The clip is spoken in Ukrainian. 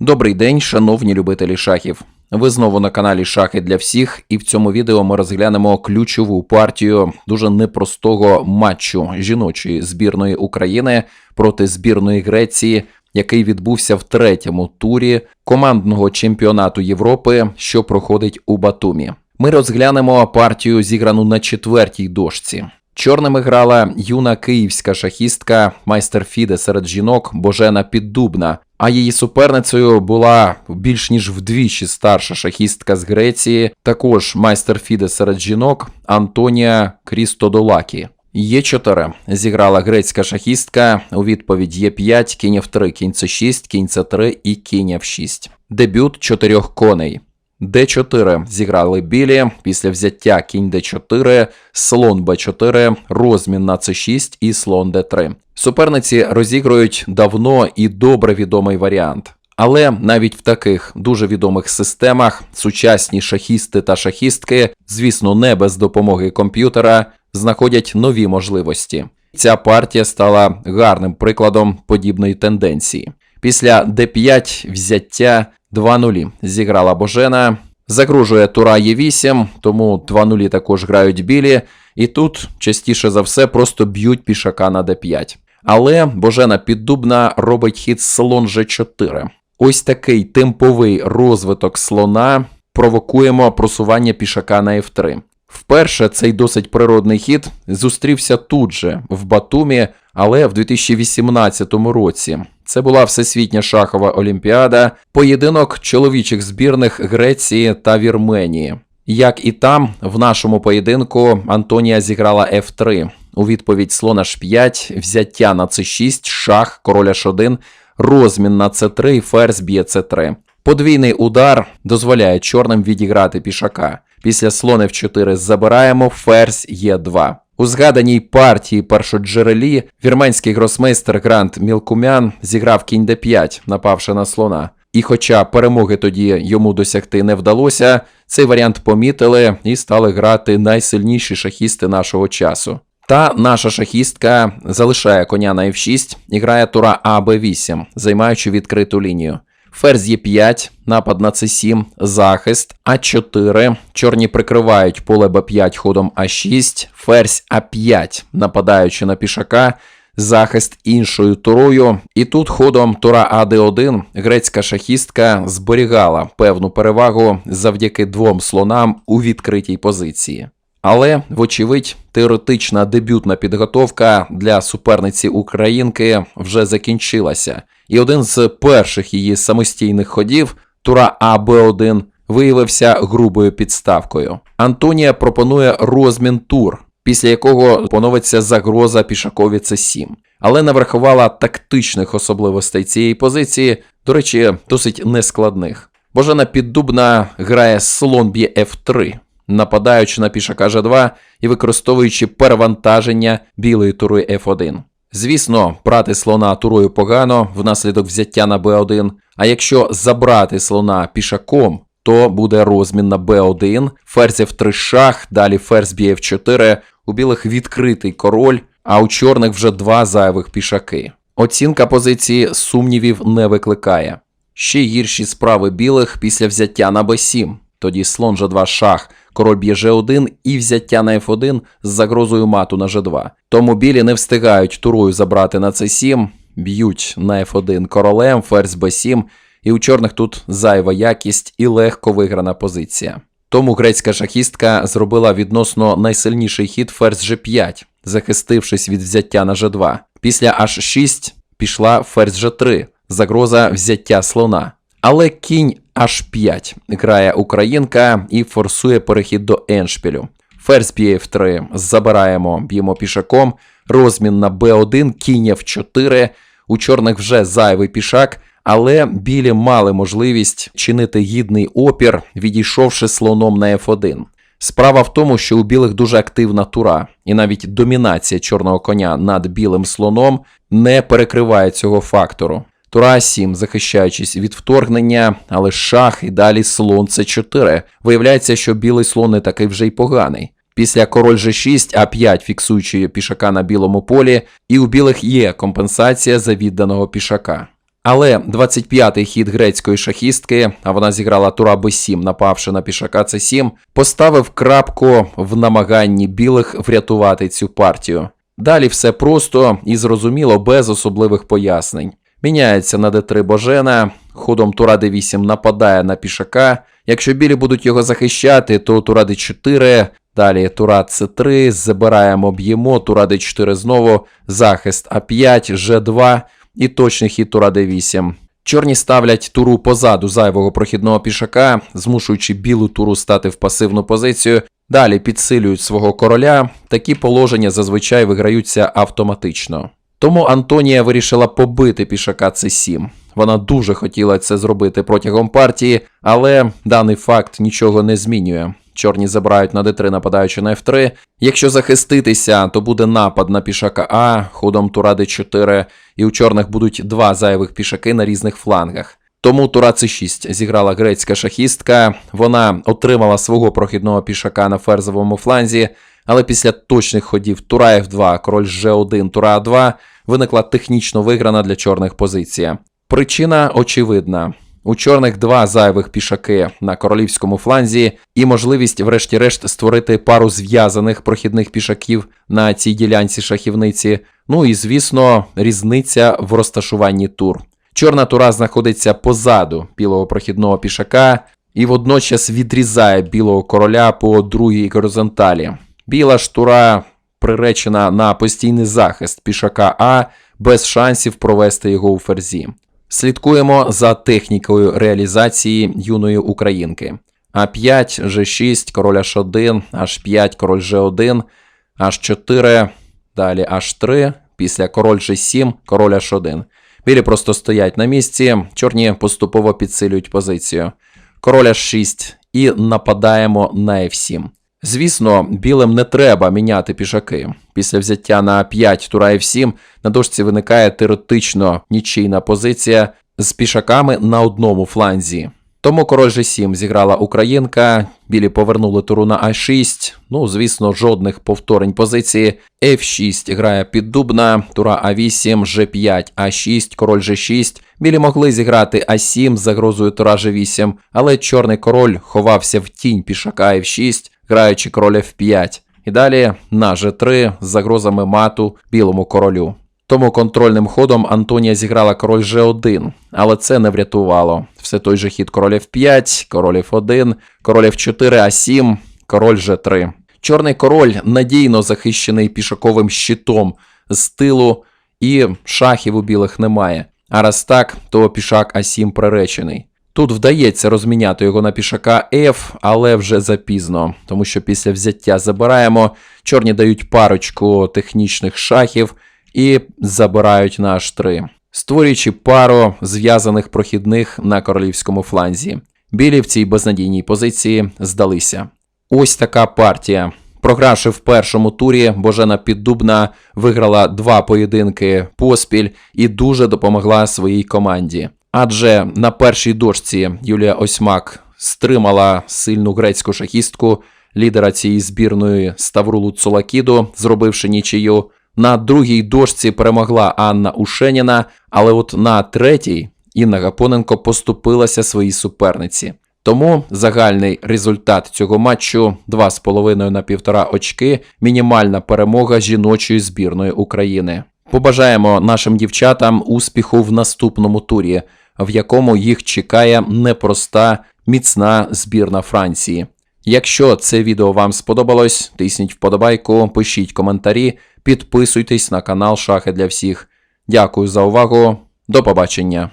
Добрий день, шановні любителі шахів. Ви знову на каналі Шахи для всіх, і в цьому відео ми розглянемо ключову партію дуже непростого матчу жіночої збірної України проти збірної Греції, який відбувся в третьому турі командного чемпіонату Європи, що проходить у Батумі. Ми розглянемо партію, зіграну на четвертій дошці. Чорними грала юна київська шахістка, майстер Фіде серед жінок Божена Піддубна. А її суперницею була більш ніж вдвічі старша шахістка з Греції, також майстер Фіде серед жінок Антонія Крістодолакі. Є4 зіграла грецька шахістка. У відповідь Є5, кінь в 3, кінь С6, кінь С3 і кінь F6. Дебют чотирьох коней. Д4 зіграли білі після взяття кінь Д4, слон Б4, розмін на С6 і слон Д3. Суперниці розігрують давно і добре відомий варіант. Але навіть в таких дуже відомих системах сучасні шахісти та шахістки, звісно, не без допомоги комп'ютера, знаходять нові можливості. Ця партія стала гарним прикладом подібної тенденції. Після d5 взяття 2-0 зіграла Божена. Загружує тура Е8, тому 2-0 також грають білі, і тут частіше за все просто б'ють пішака на d5. Але Божена Піддубна робить хід слон G4. Ось такий темповий розвиток слона провокуємо просування пішака на F3. Вперше цей досить природний хід зустрівся тут же, в Батумі, але в 2018 році. Це була всесвітня шахова олімпіада, поєдинок чоловічих збірних Греції та Вірменії. Як і там, в нашому поєдинку Антонія зіграла F3. У відповідь слон H5, взяття на C6, шах, король H1, розмін на C3 і ферзь б'є C3. Подвійний удар дозволяє чорним відіграти пішака. Після слон F4 забираємо ферзь Е2. У згаданій партії першоджерелі вірменський гросмейстер Грант Мілкумян зіграв кінь d5, напавши на слона. І хоча перемоги тоді йому досягти не вдалося, цей варіант помітили і стали грати найсильніші шахісти нашого часу. Та наша шахістка залишає коня на f6 і грає тура А Б8, займаючи відкриту лінію. Ферзь Е5, напад на С7, захист, А4. Чорні прикривають поле Б5 ходом А6, ферзь А5, нападаючи на пішака, захист іншою турою. І тут ходом тура АД1 грецька шахістка зберігала певну перевагу завдяки двом слонам у відкритій позиції. Але, вочевидь, теоретична дебютна підготовка для суперниці Українки вже закінчилася, і один з перших її самостійних ходів, тура АБ1, виявився грубою підставкою. Антонія пропонує розмін тур, після якого поновиться загроза пішакові С7, але не врахувала тактичних особливостей цієї позиції, до речі, досить нескладних. Божена Піддубна грає слон б'є F3 нападаючи на пішака G2 і використовуючи перевантаження білої тури F1. Звісно, брати слона турою погано внаслідок взяття на B1, а якщо забрати слона пішаком, то буде розмін на B1, ферзь F3 шах, далі ферзь б'є F4, у білих відкритий король, а у чорних вже два зайвих пішаки. Оцінка позиції сумнівів не викликає. Ще гірші справи білих після взяття на b7. Тоді слон G2 шах, король б'є G1 і взяття на F1 з загрозою мату на G2. Тому білі не встигають турою забрати на C7, б'ють на F1 королем, ферзь B7, і у чорних тут зайва якість і легко виграна позиція. Тому грецька шахістка зробила відносно найсильніший хід ферзь G5, захистившись від взяття на G2. Після H6 пішла ферзь G3, загроза взяття слона. Але кінь H5 грає Українка і форсує перехід до еншпілю. Ферзь б'є F3, забираємо, б'ємо пішаком, розмін на B1, кінь F4. У чорних вже зайвий пішак, але білі мали можливість чинити гідний опір, відійшовши слоном на F1. Справа в тому, що у білих дуже активна тура, і навіть домінація чорного коня над білим слоном не перекриває цього фактору. Тура 7, захищаючись від вторгнення, але шах і далі слон С4. Виявляється, що білий слон не такий вже й поганий. Після король G6, А5 фіксуючи пішака на білому полі, і у білих є компенсація за відданого пішака. Але 25-й хід грецької шахістки, а вона зіграла тура b7, напавши на пішака c7, поставив крапку в намаганні білих врятувати цю партію. Далі все просто і зрозуміло без особливих пояснень. Міняється на d3 Божена, ходом тура d8 нападає на пішака. Якщо білі будуть його захищати, то тура d4, далі тура c3, забираємо, б'ємо, тура d4 знову, захист а5, g2 і точний хід тура d8. Чорні ставлять туру позаду зайвого прохідного пішака, змушуючи білу туру стати в пасивну позицію. Далі підсилюють свого короля. Такі положення зазвичай виграються автоматично. Тому Антонія вирішила побити пішака С7. Вона дуже хотіла це зробити протягом партії, але даний факт нічого не змінює. Чорні забирають на d3, нападаючи на f3. Якщо захиститися, то буде напад на пішака А, ходом тура d4, і у чорних будуть два зайвих пішаки на різних флангах. Тому тура c6 зіграла грецька шахістка. Вона отримала свого прохідного пішака на ферзовому фланзі, але після точних ходів тура f2, король g1, тура a2 виникла технічно виграна для чорних позиція. Причина очевидна. У чорних два зайвих пішаки на королівському фланзі і можливість, врешті-решт, створити пару зв'язаних прохідних пішаків на цій ділянці шахівниці. Ну і звісно, різниця в розташуванні тур. Чорна тура знаходиться позаду білого прохідного пішака і водночас відрізає білого короля по другій горизонталі. Біла ж тура приречена на постійний захист пішака А без шансів провести його у ферзі. Слідкуємо за технікою реалізації юної українки. А5, G6, король H1, H5, король G1, H4, далі H3, після король G7, король H1. Білі просто стоять на місці, чорні поступово підсилюють позицію. Король H6 і нападаємо на F7. Звісно, білим не треба міняти пішаки. Після взяття на 5 тура F7 на дошці виникає теоретично нічийна позиція з пішаками на одному фланзі. Тому король G7 зіграла українка, білі повернули туру на А6. Ну, звісно, жодних повторень позиції. F6 грає піддубна, тура А8, G5, А6, король G6. Білі могли зіграти А7 з загрозою тура G8, але чорний король ховався в тінь пішака F6, граючи король F5. І далі на G3 з загрозами мату білому королю. Тому контрольним ходом Антонія зіграла король G1, але це не врятувало. Все той же хід король F5, король F1, король F4, А7, король G3. Чорний король надійно захищений пішаковим щитом з тилу, і шахів у білих немає. А раз так, то пішак А7 приречений. Тут вдається розміняти його на пішака F, але вже запізно, тому що після взяття забираємо, чорні дають парочку технічних шахів і забирають на H3, створюючи пару зв'язаних прохідних на королівському фланзі. Білі в цій безнадійній позиції здалися. Ось така партія. Програвши в першому турі, Божена Піддубна виграла два поєдинки поспіль і дуже допомогла своїй команді. Адже на першій дошці Юлія Осьмак стримала сильну грецьку шахістку, лідера цієї збірної Ставрулу Цолакіду, зробивши нічию. На другій дошці перемогла Анна Ушеніна, але от на третій Інна Гапоненко поступилася своїй суперниці. Тому загальний результат цього матчу 2,5 на 1,5 очки, мінімальна перемога жіночої збірної України. Побажаємо нашим дівчатам успіху в наступному турі, в якому їх чекає непроста міцна збірна Франції. Якщо це відео вам сподобалось, тисніть вподобайку, пишіть коментарі, підписуйтесь на канал Шахи для всіх. Дякую за увагу. До побачення.